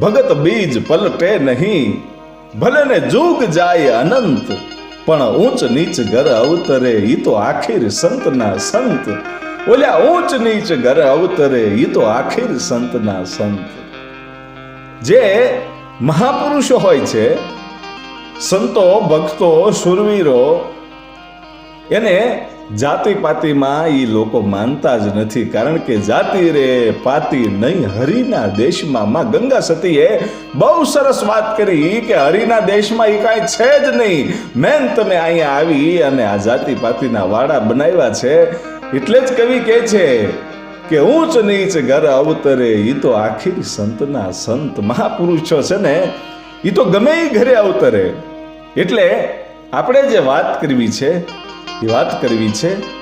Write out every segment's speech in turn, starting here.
ભગત બીજ પલટે નહીં. ભલે ને જાય અનંત, પણ ઊંચ નીચ ઘર અવતરે ઈ તો આખીર સંતના સંત. ઓલ્યા ઊંચ નીચ ઘર અવતરે ઈ તો આખીર સંતના સંત. જે મહાપુરુષો હોય છે, સંતો, ભક્તો, શુરવીરો, એને જાતિ પાતિમાં એ લોકો માનતા જ નથી. કારણ કે જાતિ રે પાતિ નહીં. હરિના દેશમાં માં ગંગા સતીએ બહુ સરસ વાત કરી કે હરિના દેશમાં એ કાંઈ છે જ નહીં. મેન તમે અહીંયા આવી અને આ જાતિ પાતિના વાડા બનાવ્યા છે. એટલે જ કવિ કહે છે કે ઊંચ નીચ ઘર અવતરે એ તો આખી સંતના સંત મહાપુરુષો છે ને. એ તો ગમે ઘરે અવતરે. એટલે આપણે જે વાત કરવી છે વાત કરવી છે?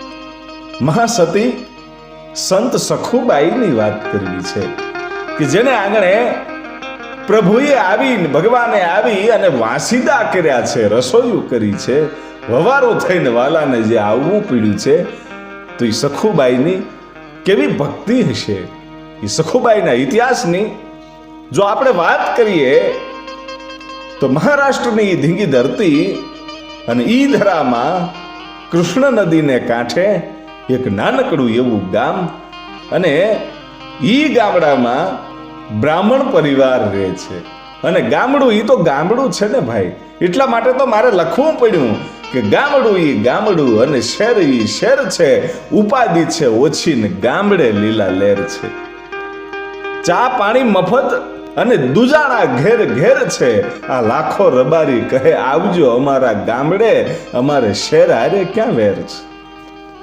મહાસતી, સંત સખુબાઈની વાત કરવી છે કે જેને આંગણે પ્રભુએ આવીને, ભગવાને આવી અને વાસીદા કર્યા છે રસોઈયું કરી છે, વવારો થઈને વાલાને જે આવવું પીડ્યું છે, તો એ સખુબાઈની કેવી ભક્તિ હશે? એ સખુબાઈના ઇતિહાસની જો આપણે વાત કરીએ, તો મહારાષ્ટ્રની એ ધીંગી ધરતી અને ઈ ધરામાં કૃષ્ણ નદીને કાંઠે એક નાનકડું એવું ગામ અને ઈ ગામડામાં બ્રાહ્મણ પરિવાર રહે છે. અને ગામડું ઈ તો ગામડું છે ને ભાઈ. એટલા માટે તો મારે લખવું પડ્યું કે ગામડું ઈ ગામડું અને શેર ઈ શેર છે. ઉપાધિ છે ઓછી ને ગામડે લીલા લેર છે. ચા પાણી મફત અને દુજાણા ઘેર ઘેર છે. આ લાખો રબારી કહે, આવજો અમારા ગામડે, અમારે શેર હારે ક્યાં વેર છે?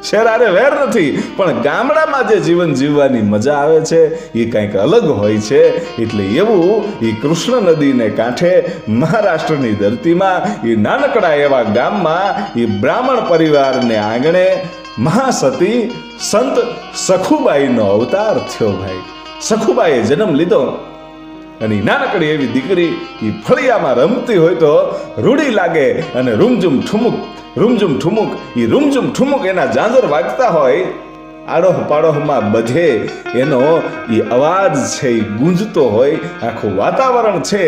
શેર હારે વેર નથી, પણ ગામડામાં જે જીવન જીવવાની મજા આવે છે, એ કંઈક અલગ હોય છે. એટલે એવું એ કૃષ્ણ નદીને કાંઠે, મહારાષ્ટ્રની ધરતીમાં એ નાનકડા એવા ગામમાં એ બ્રાહ્મણ પરિવારને આંગણે મહાસતી સંત સખુબાઈનો અવતાર થયો ભાઈ. સખુબાઈએ જન્મ લીધો. અને નાનકડી એવી દીકરી એ ફળિયામાં રમતી હોય તો રૂડી લાગે અને રૂમઝુમ ઠુમુક રૂમઝુમ ઠુમુક એ રૂમઝુમ ઠુમુક એના જાંજર વાગતા હોય, આડોહ પાડોહમાં બધે એનો એ અવાજ છે એ ગુંજતો હોય, આખું વાતાવરણ છે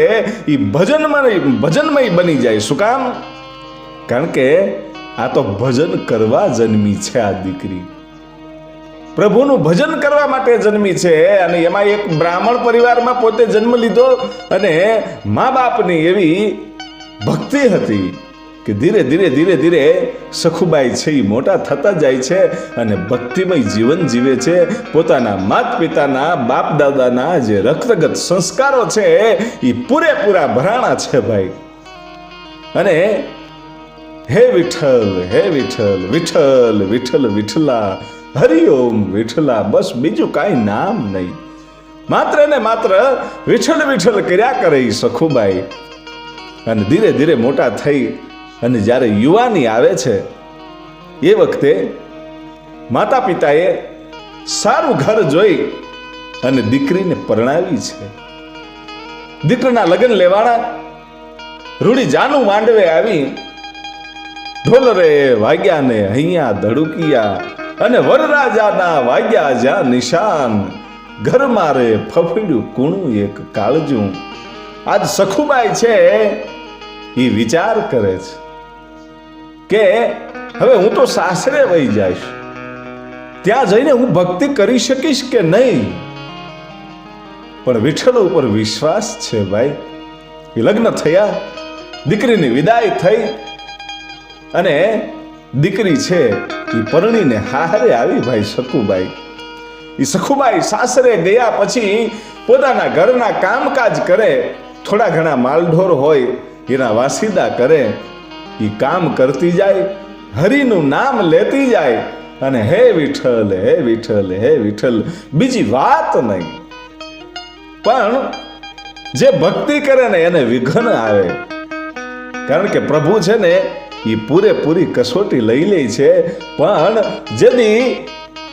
એ ભજનમાં ભજનમય બની જાય. શું કામ? કારણ કે આ તો ભજન કરવા જન્મી છે આ દીકરી. પ્રભુનું ભજન કરવા માટે જન્મી છે અને એમાં એક બ્રાહ્મણ પરિવારમાં પોતે જન્મ લીધો અને મા બાપની એવી ભક્તિ હતી કે ધીરે ધીરે ધીરે ધીરે સખુબાઈ છે એ મોટા થતા જાય છે અને ભક્તિમય જીવન જીવે છે. પોતાના માત પિતાના બાપ દાદાના જે રક્તગત સંસ્કારો છે એ પૂરેપૂરા ભરાણા છે ભાઈ. અને હે વિઠ્ઠલ હે વિઠ્ઠલ વિઠ્ઠલ વિઠ્ઠલ, વિઠ્ઠલા હરિઓમ વિઠલા બસ બીજું કાંઈ નામ નહીં. માત્ર ને માત્ર વિઠળ વિઠળ કર્યા કરે સખુબાઈ. અને ધીરે ધીરે મોટા થઈ અને જ્યારે યુવાની આવે છે, એ વખતે માતા પિતાએ સારું ઘર જોઈ અને દીકરીને પરણાવી છે. દીકરીના લગ્ન લેવાના રૂડી જાનું માંડવે આવી ઢોલરે વાગ્યા ને અહીંયા ધડુકિયા અને વરરાજાના વાગ્યા જ્યાં નિશાન. ઘર મારે ફફડ્યું કૂણું એક કાળજું. આજ સખુબાઈ છે એ વિચાર કરે છે કે હવે હું તો સાસરે વહી જઈશ. ત્યાં જઈને હું ભક્તિ કરી શકીશ કે નહીં? પણ વિઠ્ઠલ ઉપર વિશ્વાસ છે ભાઈ. એ લગ્ન થયા, દીકરીની વિદાય થઈ અને દીકરી છે એ પરણીને હારે આવી ભાઈ સખુબાઈ એ સખુબાઈ સાસરે ગયા પછી પોતાના ઘરના કામકાજ કરે, થોડા ઘણા માલઢોર હોય, એના વાસીદા કરે એ કામ કરતી જાય, હરિનું નામ લેતી જાય, અને હે વિઠ્ઠલ હે વિઠ્ઠલ હે વિઠ્ઠલ, બીજી વાત નહીં. પણ જે ભક્તિ કરે ને એને વિઘ્ન આવે. કારણ કે પ્રભુ છે ને એ પૂરેપૂરી કસોટી લઈ લે છે. પણ જેદી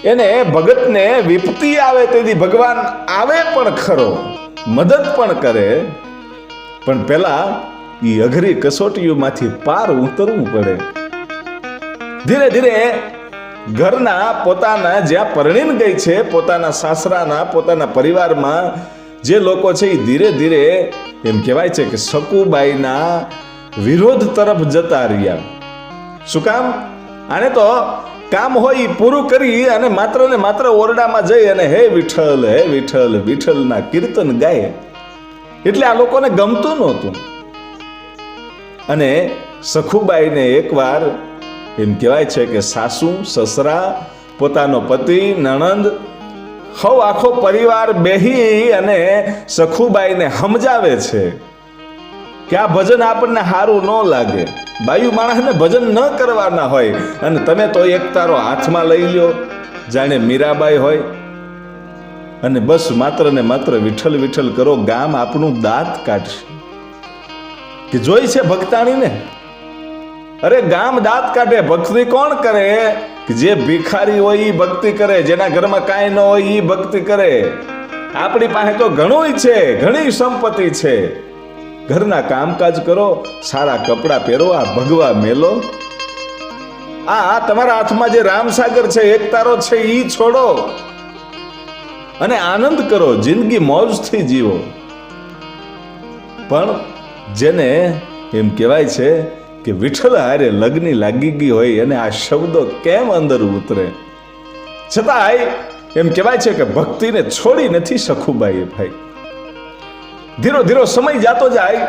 એને ભગતને વિપત્તિ આવે તેથી ભગવાન આવે પણ ખરો, મદદ પણ કરે. પણ પેલા એ અઘરી કસોટીઓમાંથી પાર ઉતરવું પડે. ધીરે ધીરે ઘરના પોતાના જ્યાં પરણીન ગઈ છે, પોતાના સાસરાના, પોતાના પરિવારમાં જે લોકો છે એ ધીરે ધીરે એમ કહેવાય છે કે શકુબાઈના વિરોધ તરફ જતા રહ્યા. શું કામ? આને તો કામ હોય પૂરું કરી અને માત્ર ને માત્ર ઓરડામાં જઈ અને હે વિઠ્ઠલ હે વિઠ્ઠલ, વિઠ્ઠલના કીર્તન ગાય. એટલે આ લોકોને ગમતું નહોતું. અને સખુબાઈને એકવાર એમ કહેવાય છે કે સાસુ, સસરા, પોતાનો પતિ, નણંદ, હવ આખો પરિવાર બેહી અને સખુબાઈને સમજાવે છે. કે આ ભજન આપણને સારું ન લાગે. બાયુ માણસને ભજન ન કરવાના હોય અને તમે તો એક તારો હાથમાં લઈ લ્યો. જાણે મીરાબાઈ હોય. અને બસ માત્ર ને માત્ર વિઠ્ઠલ વિઠ્ઠલ કરો, ગામ આપણું દાંત કાઢશે. કે જોઈ છે ભક્તાણીને? અરે ગામ દાંત કાઢે, ભક્તિ કોણ કરે? કે જે ભિખારી હોય એ ભક્તિ કરે, જેના ઘરમાં કાંઈ ન હોય એ ભક્તિ કરે. આપણી પાસે તો ઘણું છે, ઘણી સંપત્તિ છે. ઘરના કામકાજ કરો, સારા કપડાં પહેરો ભગવા મેલો. આ તમારા હાથમાં જે રામસાગર છે, એક છે એ છોડો. અને આનંદ કરો, જિંદગી મોજથી જીવો. પણ જેને એમ કહેવાય છે કે વિઠ્ઠલ હારે લગ્ની લાગી ગઈ હોય અને આ શબ્દો કેમ અંદર ઉતરે? છતાંય એમ કહેવાય છે કે ભક્તિને છોડી નથી સખુબાઈએ ભાઈ. ધીરો ધીરો સમય જાતો જાય.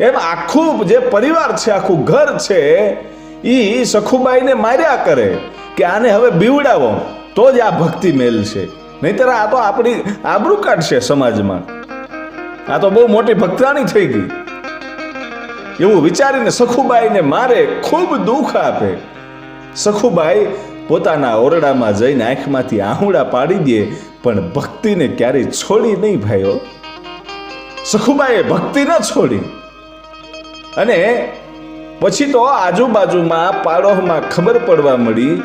એમ આખું જે પરિવાર છે, આખું ઘર છે એ સખુબાઈને માર્યા કરે કે આને હવે બીવડાવો. તો જ આ ભક્તિ મેલશે નહીતર આ તો આપણી આબરૂ કાઢશે સમાજમાં. આ તો બહુ મોટી ભક્તાણી થઈ ગઈ. એવું વિચારીને સખુબાઈને મારે ખૂબ દુઃખ આપે. સખુબાઈ પોતાના ઓરડામાં જઈને આંખમાંથી આહુડા પાડી દે, પણ ભક્તિને ક્યારેય છોડી નહીં ભાઈઓ સખુબાઈએ ભક્તિ ન છોડી. અને પછી તો આજુબાજુમાં પાડોહમાં ખબર પડવા મળી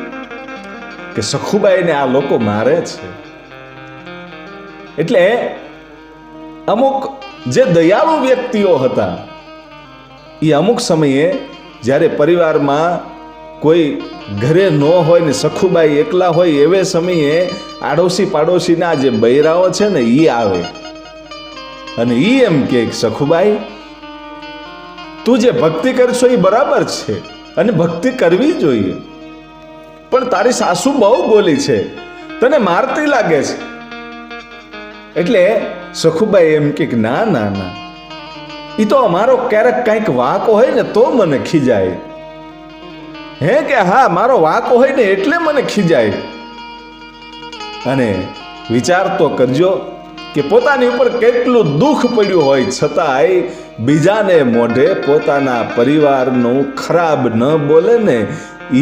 કે સખુબાઈને આ લોકો મારે છે. એટલે અમુક જે દયાળુ વ્યક્તિઓ હતા એ અમુક સમયે જ્યારે પરિવારમાં કોઈ ઘરે ન હોય ને સખુબાઈ એકલા હોય એવે સમયે આડોશી પાડોશીના જે બૈરાઓ છે ને એ આવે. અને એ એમ કે, સખુબાઈ, તું જે ભક્તિ કરશો એ બરાબર છે અને ભક્તિ કરવી જોઈએ. પણ તારી સાસુ બહુ બોલી છે. તને મારતી લાગે છે. એટલે સખુબાઈ એમ કે, ના ના ના. એ તો અમારો ક્યારેક કંઈક વાંક હોય ને તો મને ખીજાય. હે કે હા, મારો વાંક હોય ને એટલે મને ખીજાય. અને વિચાર તો કરજો કે પોતાની ઉપર કેટલું દુઃખ પડ્યું હોય છતાંય બીજાને મોઢે પોતાના પરિવારનું ખરાબ ન બોલે ને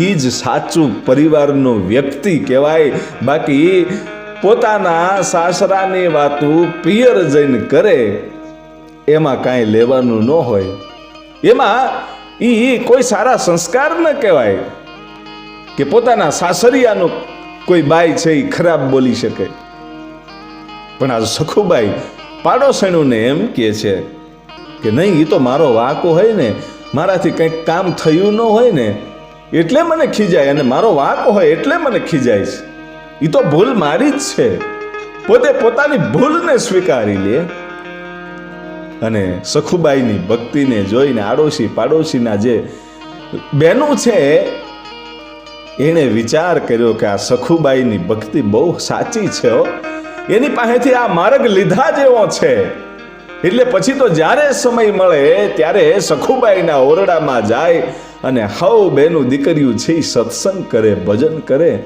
એ જ સાચું પરિવારનો વ્યક્તિ કહેવાય. બાકી પોતાના સાસરાની વાતું પિયર જઈને કરે, એમાં કાંઈ લેવાનું ન હોય. એમાં એ કોઈ સારા સંસ્કાર ન કહેવાય કે પોતાના સાસરિયાનું કોઈ બાઈ છે એ ખરાબ બોલી શકે. પણ આ સખુબાઈ પાડોશીણુંને એમ કહે છે કે નહીં એ તો મારો વાંકો હોય ને, મારાથી કંઈક કામ થયું ન હોય ને, એટલે મને ખીજાય અને મારો વાંકો હોય એટલે મને ખીજાય છે. એ તો ભૂલ મારી જ છે. પોતે પોતાની ભૂલને સ્વીકારી લે. અને સખુબાઈની ભક્તિને જોઈને આડોશી પાડોશીના જે બહેનું છે, એણે વિચાર કર્યો કે આ સખુબાઈની ભક્તિ બહુ સાચી છે હો. એની પાસેથી આ માર્ગ લીધા જેવો છે. એટલે પછી તો જ્યારે સમય મળે ત્યારે સખુબાઈના ઓરડામાં જાય અને હવ બેનું દીકરીયું છે સત્સંગ કરે, ભજન કરે.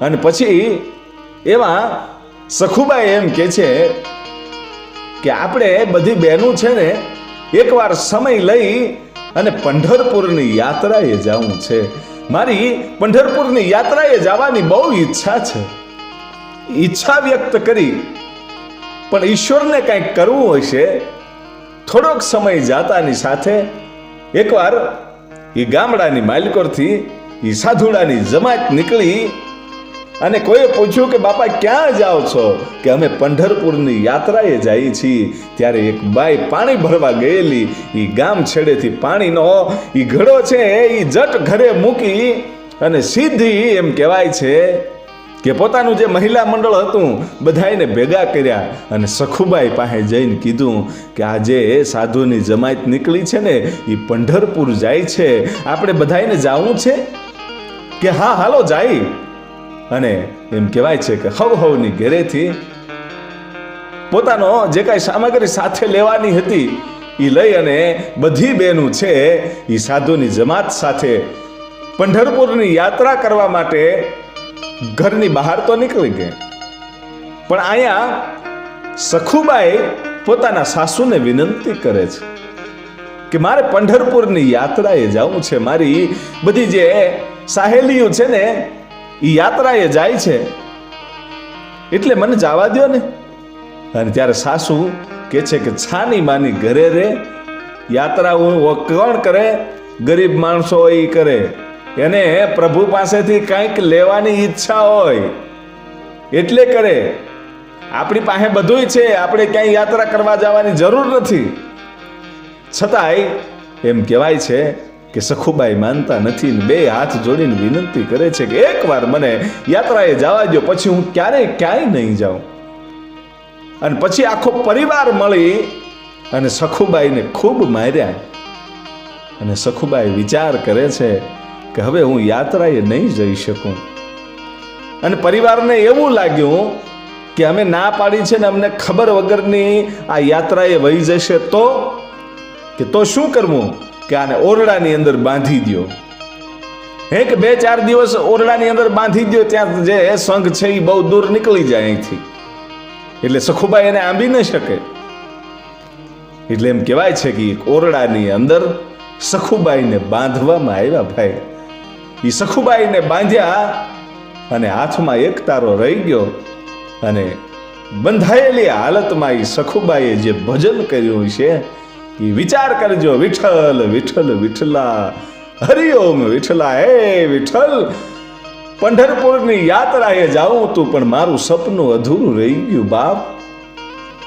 અને પછી એમાં સખુબાઈ એમ કે છે કે આપણે બધી બહેનું છે ને એકવાર સમય લઈ અને પંઢરપુરની યાત્રાએ જવું છે. મારી પંઢરપુરની યાત્રાએ જવાની બહુ ઈચ્છા છે. ઈચ્છા વ્યક્ત કરી, પણ ઈશ્વરને કંઈક કરવું હશે થોડોક સમય જાતાની સાથે એકવાર એ ગામડાની માલિકોરથી એ સાધુડાની જમાત નીકળી અને કોઈએ પૂછ્યું કે, બાપા, ક્યાં જાઓ છો? કે, અમે પંઢરપુરની યાત્રાએ જઈએ છીએ. ત્યારે એક બાઈ પાણી ભરવા ગયેલી એ ગામ છેડેથી પાણીનો એ ઘડો છે એ જટ ઘરે મૂકી અને સીધી એમ કહેવાય છે કે પોતાનું જે મહિલા મંડળ હતું બધાને ભેગા કર્યા અને સખુબાઈ પાસે જઈને કીધું કે આજે એ સાધુની જમાયત નીકળી છે ને એ પંઢરપુર જાય છે. આપણે બધાને જવું છે? કે હા, હાલો જાય. અને એમ કહેવાય છે કે હવ હવની ઘેરેથી પોતાનો જે કાંઈ સામગ્રી સાથે લેવાની હતી એ લઈ અને બધી બહેનું છે એ સાધુની જમાત સાથે પંઢરપુરની યાત્રા કરવા માટે ઘરની બહાર તો નીકળી ગઈ. પણ અહીંયા સખુબાઈ પોતાના સાસુને વિનંતી કરે છે કે મારે પંઢરપુરની યાત્રાએ જવું છે. મારી બધી જે સાહેલીઓ છે ને, એ યાત્રાએ જાય છે. એટલે મને જવા દો ને. અને ત્યારે સાસુ કે છે કે છાની માની ઘરે રે યાત્રા હું કોણ કરે? ગરીબ માણસો એ કરે. એને પ્રભુ પાસેથી કંઈક લેવાની ઈચ્છા હોય. એટલે કરે. આપણી પાસે બધુંય છે, આપણે ક્યાંય યાત્રા કરવા જવાની જરૂર નથી. છતાંય એમ કહેવાય છે કે સખુબાઈ માનતા નથી બે હાથ જોડીને વિનંતી કરે છે કે એકવાર મને યાત્રાએ જવા દો પછી હું ક્યારેય ક્યાંય નહીં જાઉં. અને પછી આખો પરિવાર મળી અને સખુબાઈને ખૂબ માર્યા. અને સખુબાઈ વિચાર કરે છે કે હવે હું યાત્રાએ નહીં જઈ શકું. અને પરિવારને એવું લાગ્યું કે અમે ના પાડી છે ને અમને ખબર વગરની આ યાત્રાએ વહી જશે તો? કે તો શું કરવું? કે આને ઓરડાની અંદર બાંધી દ્યો. હે કે બે ચાર દિવસ ઓરડાની અંદર બાંધી દ્યો ત્યાં જે સંઘ છે એ બહુ દૂર નીકળી જાય અહીંથી. એટલે સખુબાઈ એને આંબી ન શકે. એટલે એમ કહેવાય છે કે એક ઓરડાની અંદર સખુબાઈને બાંધવામાં આવ્યા ભાઈ. એ સખુબાઈને બાંધ્યા અને હાથમાં એક તારો રહી ગયો અને બંધાયેલી હાલતમાં એ સખુબાઈએ જે ભજન કર્યું છે એ વિચાર કરજો, વિઠ્ઠલ વિઠ્ઠલ, વિઠ્ઠલા, હરિઓમ વિઠ્ઠલા, હે વિઠ્ઠલ, પંઢરપુરની યાત્રાએ જાઉં તું, પણ મારું સપનું અધૂરું રહી ગયું, બાપ.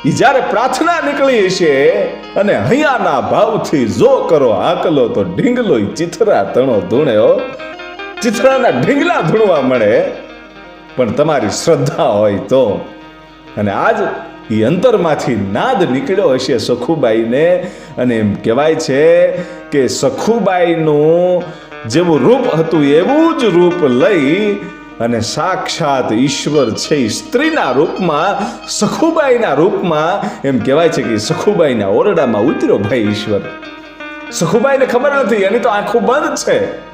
એ જ્યારે પ્રાર્થના નીકળી છે અને હૈયાના ભાવથી જો કરો આકલો તો ઢીંગલો ચિથરા તણો ધૂણ્યો. ચિથરાના ઢીંગલા ધૂણવા મળે. પણ તમારી શ્રદ્ધા હોય તો. અને આજ એ અંતરમાંથી નાદ નીકળ્યો હશે સખુબાઈને. અને એમ કહેવાય છે કે સખુબાઈનું જેવું રૂપ હતું એવું જ રૂપ લઈ અને સાક્ષાત ઈશ્વર છે સ્ત્રીના રૂપમાં, સખુબાઈના રૂપમાં. એમ કહેવાય છે કે સખુબાઈના ઓરડામાં ઉતર્યો ભાઈ ઈશ્વર. સખુબાઈને ખબર નથી, એની તો આંખો બંધ છે.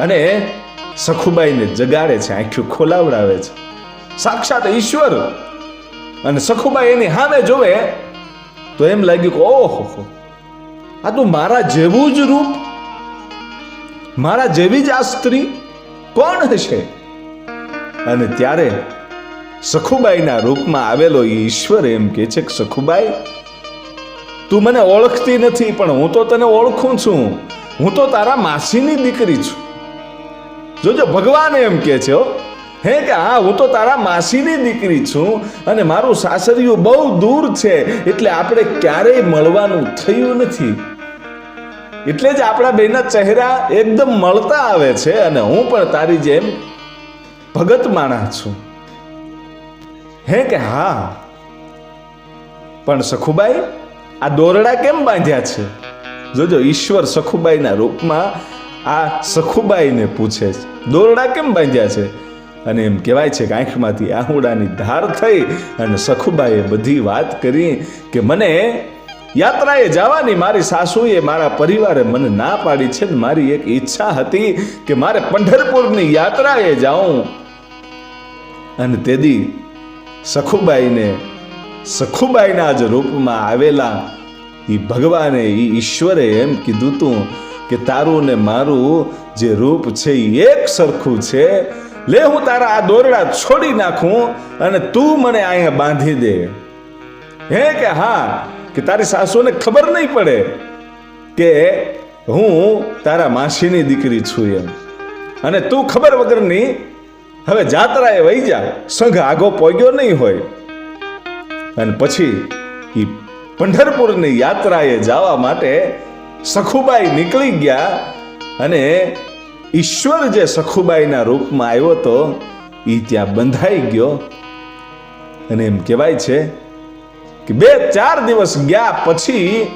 અને સખુબાઈને જગાડે છે આંખ્યું ખોલાવડાવે છે. સાક્ષાત ઈશ્વર. અને સખુબાઈ એની સામે જોવે, તો એમ લાગ્યું કે, ઓહો આ તો મારા જેવું જ રૂપ, મારા જેવી જ આ સ્ત્રી કોણ હશે? અને ત્યારે સખુબાઈના રૂપમાં આવેલો ઈશ્વર એમ કે છે કે, સખુબાઈ, તું મને ઓળખતી નથી, પણ હું તો તને ઓળખું છું. હું તો તારા માસીની દીકરી છું. જોજો ભગવાન એમ કે છે, હે. કે હા, હું તો તારા માસીની દીકરી છું અને મારું સાસરિયું બહુ દૂર છે, એટલે આપણે ક્યારેય મળવાનું થયું નથી. એટલે જ આપણા બેના ચહેરા એકદમ મળતા આવે છે અને હું પણ તારી જેમ ભગત માણા છું. હે કે હા. પણ સખુબાઈ, આ દોરડા કેમ બાંધ્યા છે? જોજો ઈશ્વર સખુબાઈના રૂપમાં આ સખુબાઈને પૂછે છે, દોરડા કેમ બાંધ્યા છે? અને એમ કહેવાય છે કે આંખમાંથી આહુડાની ધાર થઈ અને સખુબાઈએ બધી વાત કરી કે, મને યાત્રાએ જવાની મારી સાસુએ મારા પરિવારે મને ના પાડી છે મારી એક ઈચ્છા હતી કે મારે પંઢરપુરની યાત્રાએ જાઉં. અને તેદી સખુબાઈને, સખુબાઈના જ રૂપમાં આવેલા એ ભગવાને એ ઈશ્વરે એમ કીધું તું કે તારું ને મારું જે રૂપ છે એ એક સરખું છે. લે હું તારા આ દોરડા છોડી નાખું અને તું મને અહીંયા બાંધી દે. હે કે હા? કે તારી સાસુને ખબર નહીં પડે કે હું તારા માસીની દીકરી છું એમ. અને તું ખબર વગરની હવે જાત્રાએ વહી જા. સંઘ આગો પોગ્યો નહીં હોય. અને પછી એ પંઢરપુરની યાત્રાએ જવા માટે સખુબાઈ નીકળી ગયા અને ઈશ્વર જે સખુબાઈના રૂપમાં આવ્યો હતો એ ત્યાં બંધાઈ ગયો. અને એમ કહેવાય છે કે બે ચાર દિવસ ગયા પછી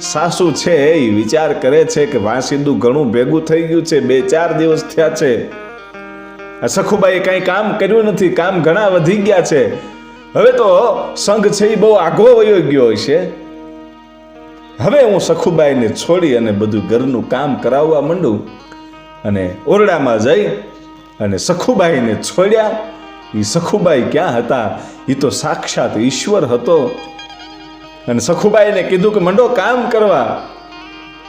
સાસુ છે એ વિચાર કરે છે કે વાંસીદું ઘણું ભેગું થઈ ગયું છે, બે ચાર દિવસ થયા છે. આ સખુબાઈએ કાંઈ કામ કર્યું નથી, કામ ઘણા વધી ગયા છે. હવે તો સંઘ છે એ બહુ આઘો વયો ગયો હશે હવે હું સખુબાઈને છોડી અને બધું ઘરનું કામ કરાવવા માંડું અને ઓરડામાં જઈ અને સખુબાઈને છોડ્યા. એ સખુબાઈ ક્યાં હતા? એ તો સાક્ષાત ઈશ્વર હતો. અને સખુબાઈને કીધું કે, મંડો, કામ કરવા.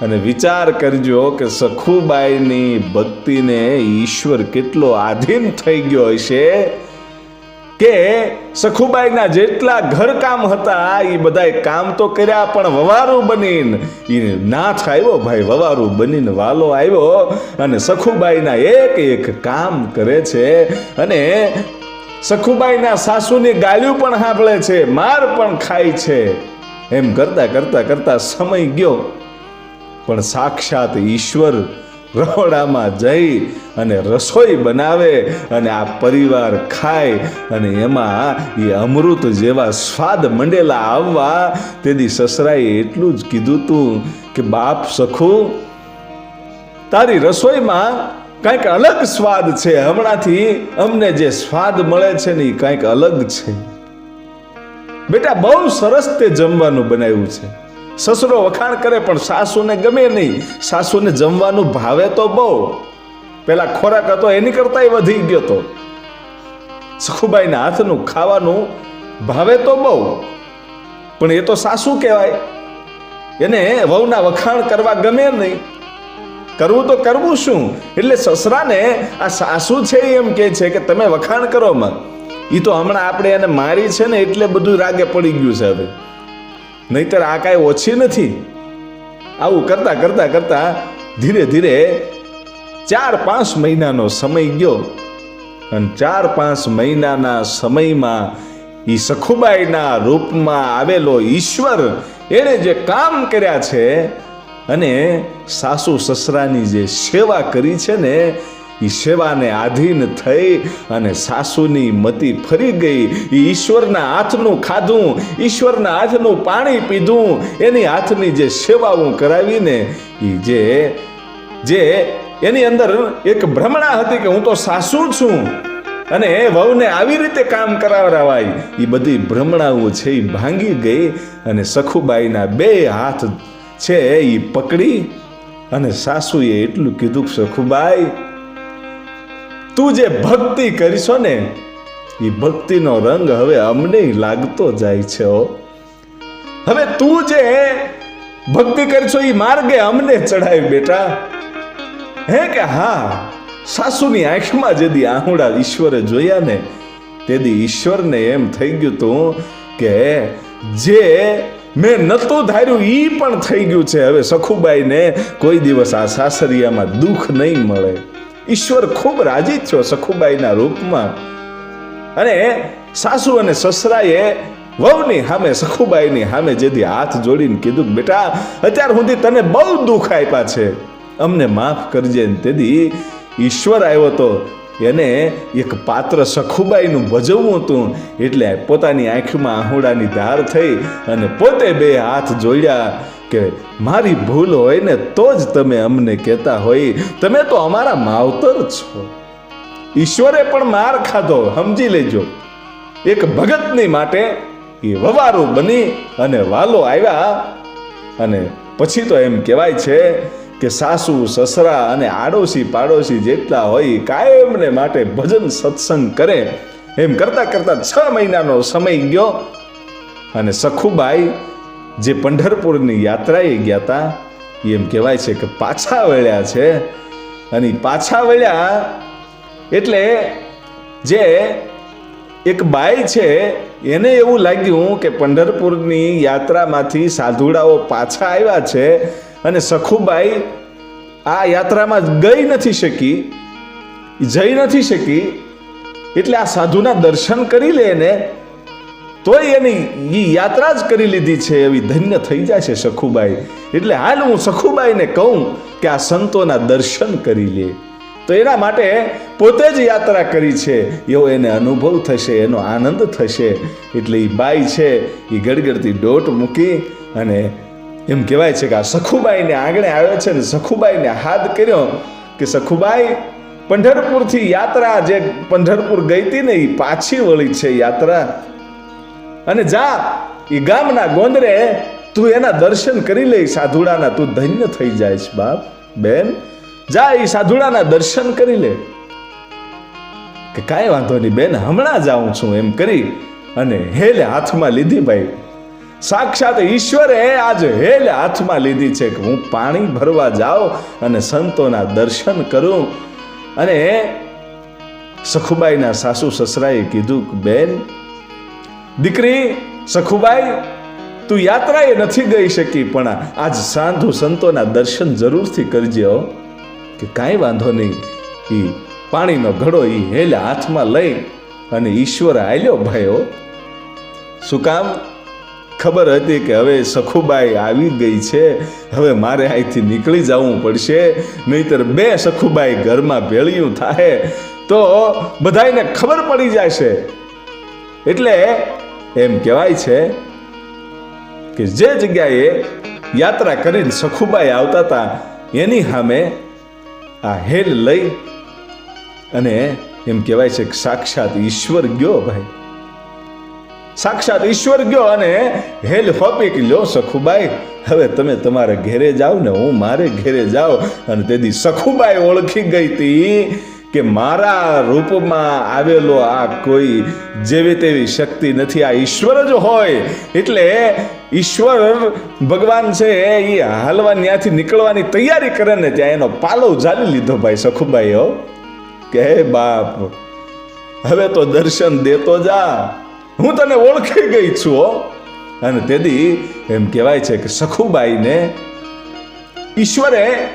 અને વિચાર કરજો કે સખુબાઈની ભક્તિને ઈશ્વર કેટલો આધીન થઈ ગયો હશે. કે સખુબાઈના જેટલા ઘરકામ હતા એ બધાય કામ તો કર્યા, પણ વવારું બનીને. એ નાથ આવ્યો ભાઈ, વવારું બનીને વાલો આવ્યો અને સખુબાઈના એક એક કામ કરે છે અને સખુબાઈના સાસુની ગાળ્યું પણ સાંભળે છે, માર પણ ખાય છે. એમ કરતા કરતા કરતા સમય ગયો. પણ સાક્ષાત ઈશ્વર રહોડામાં જઈ અને રસોઈ બનાવે અને આ પરિવાર ખાય અને એમાં એ અમૃત જેવા સ્વાદ મંડેલા આવવા. તેથી સસરાએ એટલું જ કીધું તું કે, બાપ સખું, તારી રસોઈમાં કંઈક અલગ સ્વાદ છે. હમણાંથી અમને જે સ્વાદ મળે છે ને એ કંઈક અલગ છે. બેટા, બહુ સરસ તે જમવાનું બનાવ્યું છે. સસરો વખાણ કરે પણ સાસુને ગમે નહીં. સાસુને જમવાનું ભાવે તો બહુ. પેલા ખોરાક હતો, એની કરતાંય વધી ગયો તો. સખુબાઈના હાથનું ખાવાનું ભાવે તો બહુ. પણ એ તો સાસુ કહેવાય. એને વહુના વખાણ કરવા ગમે નહીં. કરવું તો કરવું શું? એટલે સસરાને આ સાસુ છે એમ કે છે કે તમે વખાણ કરો માં. એ તો હમણાં આપણે એને મારી છે ને એટલે બધું રાગે પડી ગયું છે હવે. નહીતર આ કાંઈ ઓછી નથી. આવું કરતાં કરતાં કરતાં ધીરે ધીરે ચાર પાંચ મહિનાનો સમય ગયો અને ચાર પાંચ મહિનાના સમયમાં એ સખુબાઈના રૂપમાં આવેલો ઈશ્વર એણે જે કામ કર્યા છે અને સાસુ સસરાની જે સેવા કરી છે ને એ સેવાને આધીન થઈ અને સાસુની મતિ ફરી ગઈ. એ ઈશ્વરના હાથનું ખાધું, ઈશ્વરના હાથનું પાણી પીધું. એની હાથની જે સેવાઓ કરાવીને એ જે જે એની અંદર એક ભ્રમણા હતી કે હું તો સાસુ છું. અને વહુને આવી રીતે કામ કરાવરાવાય. એ બધી ભ્રમણાઓ છે એ ભાંગી ગઈ અને સખુબાઈના બે હાથ છે એ પકડી અને સાસુએ એટલું કીધું સખુબાઈ તું જે ભક્તિ કરીશો ને, એ ભક્તિનો રંગ હવે અમને લાગતો જાય છે હવે તું જે ભક્તિ કરશો એ માર્ગે અમને ચડાય બેટા. હે કે હા, સાસુની આંખમાં જેદી આહુડા ઈશ્વરે જોયા ને, તેદી ઈશ્વરને એમ થઈ ગયું તું કે જે મેં નતું ધાર્યું એ પણ થઈ ગયું છે. હવે સખુબાઈને કોઈ દિવસ આ સાસરિયામાં દુઃખ નહીં મળે. ઈશ્વર ખૂબ રાજી થયો સખુબાઈના રૂપમાં. અને સાસુ અને સસરાએ વહુની સામે, સખુબાઈની સામે જેથી હાથ જોડીને કીધું બેટા, અત્યાર સુધી તને બહુ દુઃખ આપ્યા છે. અમને માફ કરજે. તેથી ઈશ્વર આવ્યો તો એને એક પાત્ર સખુબાઈનું ભજવવું હતું. એટલે પોતાની આંખમાં આહુડાની ધાર થઈ અને પોતે બે હાથ જોડ્યા કે, મારી ભૂલ હોય ને તો જ તમે અમને કહેતા હોય. તમે તો અમારા માવતર છો. ઈશ્વરે પણ માર ખાધો, સમજી લેજો. એક ભગતની માટે એ વવારું બની અને વાલો આવ્યા. અને પછી તો એમ કહેવાય છે કે સાસુ, સસરા અને આડોશી પાડોશી જેટલા હોય, કાયમને માટે ભજન સત્સંગ કરે. એમ કરતા કરતા છ મહિનાનો સમય ગયો અને સખુબાઈ, જે પંઢરપુરની યાત્રાએ ગયા હતા એમ કહેવાય છે કે પાછા વળ્યા છે. અને પાછા વળ્યા એટલે જે એક બાઈ છે, એને એવું લાગ્યું કે પંઢરપુરની યાત્રામાંથી સાધુડાઓ પાછા આવ્યા છે. અને સખુબાઈ આ યાત્રામાં ગઈ નથી શકી, જઈ નથી શકી, એટલે આ સાધુના દર્શન કરી લે ને, તોય એની એ યાત્રા જ કરી લીધી છે એવી ધન્ય થઈ જાય છે સખુબાઈ. એટલે હાલ હું સખુબાઈને કહું કે આ સંતોના દર્શન કરી લે. તો એના માટે પોતે જ યાત્રા કરી છે. એવો એને અનુભવ થશે, એનો આનંદ થશે. એટલે એ બાઈ છે એ ગડગડતી ડોટ મૂકી અને એમ કહેવાય છે કે આ સખુબાઈને આંગણે આવે છે ને સખુબાઈને હાથ કર્યો કે સખુબાઈ, પંઢરપુરથી યાત્રા જે પંઢરપુર ગઈ હતી ને એ પાછી વળી છે યાત્રા. અને જા એ ગામના ગોંદરે તું એના દર્શન કરી લે સાધુડાના તું ધન્ય થઈ જાય બાપ, બેન. જા એ સાધુડાના દર્શન કરી લે. કે કાંઈ વાંધો નહીં બેન, હમણાં જાઉં છું એમ કરી અને હેલે હાથમાં લીધી ભાઈ. સાક્ષાત ઈશ્વરે આજ હેલ હાથમાં લીધી છે કે હું પાણી ભરવા જાઉં અને સંતોના દર્શન કરું. અને સખુબાઈના સાસુ સસરાએ કીધું કે, બેન, દીકરી, સખુબાઈ, તું યાત્રાએ નથી ગઈ શકી, પણ આજ સાંધુ સંતોના દર્શન જરૂરથી કરજો કે કાંઈ વાંધો નહીં. એ પાણીનો ઘડો એ હેલ હાથમાં લઈ અને ઈશ્વર આલ્યો ભાઈઓ. શું કામ? ખબર હતી કે હવે સખુબાઈ આવી ગઈ છે. હવે મારે અહીંથી નીકળી જવું પડશે. નહીતર બે સખુબાઈ ઘરમાં ભેળિયું થાય તો બધાને ખબર પડી જશે એટલે એમ કહેવાય છે કે જે જગ્યાએ યાત્રા કરીને સખુબાઈ આવતા હતા, એની સામે આ હેલ લઈ અને એમ કહેવાય છે કે સાક્ષાત ઈશ્વર ગયો ભાઈ. સાક્ષાત ઈશ્વર ગયો અને હેલ ફોપી કે લ્યો સખુબાઈ. હવે તમે તમારા ઘેરે જાઓ ને હું મારે ઘેરે જાઓ અને તેથી સખુબાઈ ઓળખી ગઈ હતી કે મારા રૂપમાં આવેલો આ કોઈ જેવી તેવી શક્તિ નથી. આ ઈશ્વર જ હોય. એટલે ઈશ્વર ભગવાન છે એ હાલવા ત્યાંથી નીકળવાની તૈયારી કરે ને ત્યાં એનો પાલો ઝાલી લીધો ભાઈ સખુબાઈ હો. કે બાપ, હવે તો દર્શન દેતો જા. હું તને ઓળખી ગઈ છું અને તેથી એમ કહેવાય છે કે સખુબાઈને ઈશ્વરે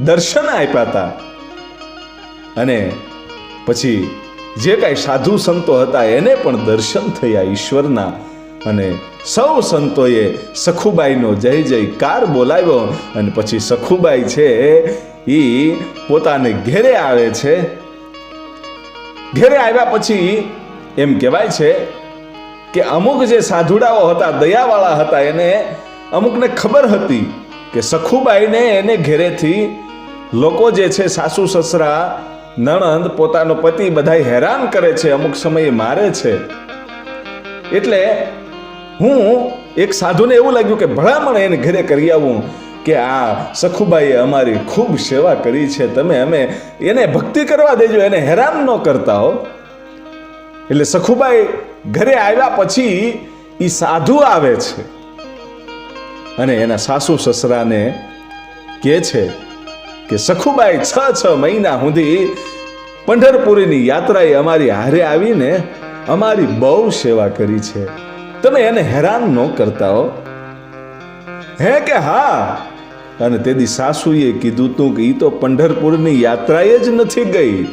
દર્શન આપ્યા હતા અને પછી જે કાંઈ સાધુ સંતો હતા, એને પણ દર્શન થયા ઈશ્વરના. અને સૌ સંતોએ સખુબાઈનો જય જયકાર બોલાવ્યો. અને પછી સખુબાઈ છે એ પોતાને ઘેરે આવે છે. ઘેરે આવ્યા પછી એમ કહેવાય છે કે અમુક જે સાધુડાઓ હતા, દયાવાળા હતા, એને અમુકને ખબર હતી કે સખુબાઈને એને ઘેરેથી લોકો જે છે, સાસુ, સસરા, નણંદ, પોતાનો પતિ બધા હેરાન કરે છે, અમુક સમયે મારે છે. એટલે હું એક સાધુને એવું લાગ્યું કે ભલામણ એને ઘરે કરી આવું કે આ સખુબાઈએ અમારી ખૂબ સેવા કરી છે, તમે અમે એને ભક્તિ કરવા દેજો, એને હેરાન ન કરતા હો. એટલે સખુબાઈ ઘરે આવ્યા પછી એ સાધુ આવે છે. અને એના સાસુ સસરાને કહે છે કે, સખુબાઈ, છ છ મહિના સુધી પંઢરપુરીની યાત્રાએ અમારી હારે આવીને અમારી બહુ સેવા કરી છે. તમે એને હેરાન ન કરતા હો. હે કે હા? અને તેથી સાસુએ કીધું તું કે એ તો પંઢરપુરની યાત્રાએ જ નથી ગઈ.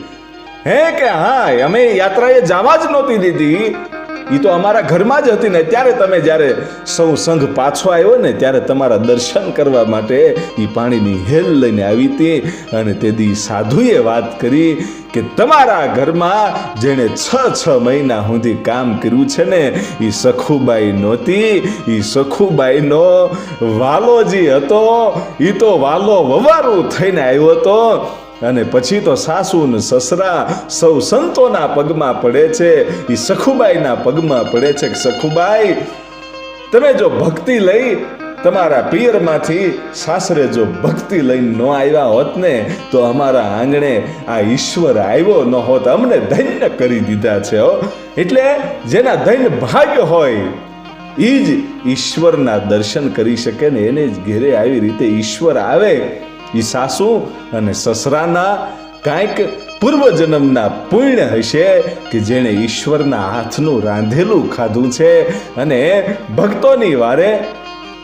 હે કે હા? અમે યાત્રાએ જવા જ નહોતી દીધી. એ તો અમારા ઘરમાં જ હતી ને ત્યારે તમે જ્યારે સૌ સંઘ પાછો આવ્યો ને ત્યારે તમારા દર્શન કરવા માટે એ પાણીની હેલ લઈને આવી હતી અને તેથી સાધુએ વાત કરી કે તમારા ઘરમાં જેણે છ છ મહિના સુધી કામ કર્યું છે ને એ સખુબાઈ નહોતી એ સખુબાઈનો વાલો જે હતો એ તો વાલો વવારું થઈને આવ્યો હતો. અને પછી તો સાસુ ને સસરા સૌ સંતોના પગમાં પડે છે. એ સખુબાઈના પગમાં પડે છે કે સખુબાઈ, તમે જો ભક્તિ લઈ તમારા પિયરમાંથી સાસરે જો ભક્તિ લઈને ન આવ્યા હોત ને, તો અમારા આંગણે આ ઈશ્વર આવ્યો ન હોત. અમને ધન્ય કરી દીધા છે હો. એટલે જેના ધન્ય ભાગ્ય હોય એ જ ઈશ્વરના દર્શન કરી શકે ને એને જ ઘેરે આવી રીતે ઈશ્વર આવે. એ સાસુ અને સસરાના કાંઈક પૂર્વજન્મના પુણ્ય હશે કે જેણે ઈશ્વરના હાથનું રાંધેલું ખાધું છે અને ભક્તોની વારે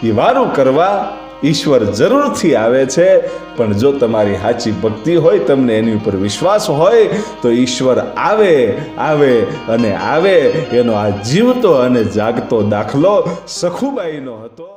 એ વારું કરવા ઈશ્વર જરૂરથી આવે છે. પણ જો તમારી સાચી ભક્તિ હોય, તમને એની ઉપર વિશ્વાસ હોય, તો ઈશ્વર આવે આવે અને આવે. એનો આ જીવતો અને જાગતો દાખલો સખુબાઈનો હતો.